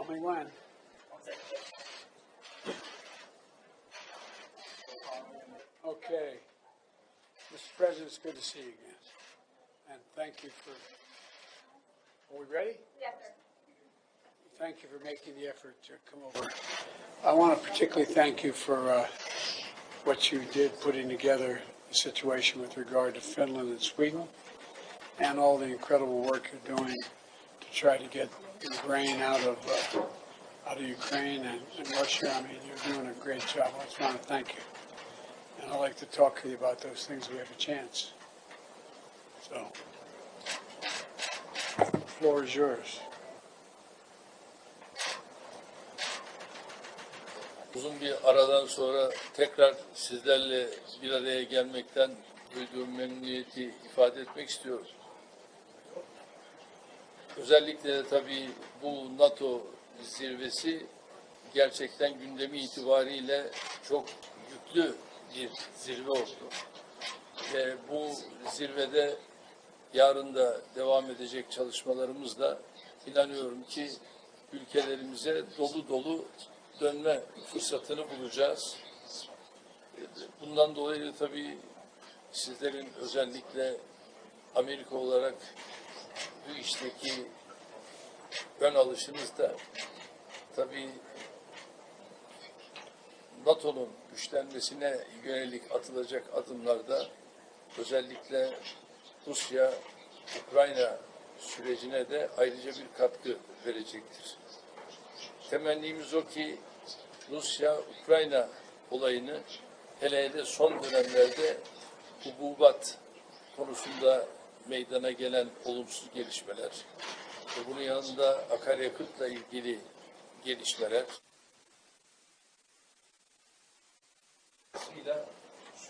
Tell me when. Okay. Mr. President, it's good to see you again. And thank you for, are we ready? Yes, sir. Thank you for making the effort to come over. I want to particularly thank you for uh, what you did putting together the situation with regard to Finland and Sweden and all the incredible work you're doing try to get grain out of, uh, out of Ukraine and and Russia. I mean, you're doing a great job. I just want to thank you. And I'd like to talk to you about those things if we have a chance. So, the floor is yours. Uzun bir aradan sonra tekrar sizlerle bir araya gelmekten duyduğum memnuniyeti ifade etmek istiyorum. Özellikle de tabii bu NATO zirvesi gerçekten gündemi itibariyle çok yüklü bir zirve oldu. Ve bu zirvede yarın da devam edecek çalışmalarımızla inanıyorum ki ülkelerimize dolu dolu dönme fırsatını bulacağız. Bundan dolayı da tabii sizlerin özellikle Amerika olarak bu işteki ön alışınız da tabii NATO'nun güçlenmesine yönelik atılacak adımlarda özellikle Rusya, Ukrayna sürecine de ayrıca bir katkı verecektir. Temennimiz o ki Rusya-Ukrayna olayını hele hele son dönemlerde hububat konusunda meydana gelen olumsuz gelişmeler ve bunun yanında akaryakıtla ilgili gelişmeler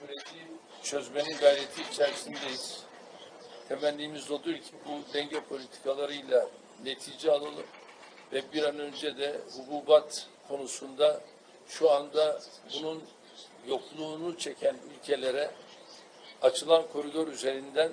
süreci çözmenin gayreti içerisindeyiz. Temennimiz odur ki bu denge politikalarıyla netice alalım ve bir an önce de hububat konusunda şu anda bunun yokluğunu çeken ülkelere açılan koridor üzerinden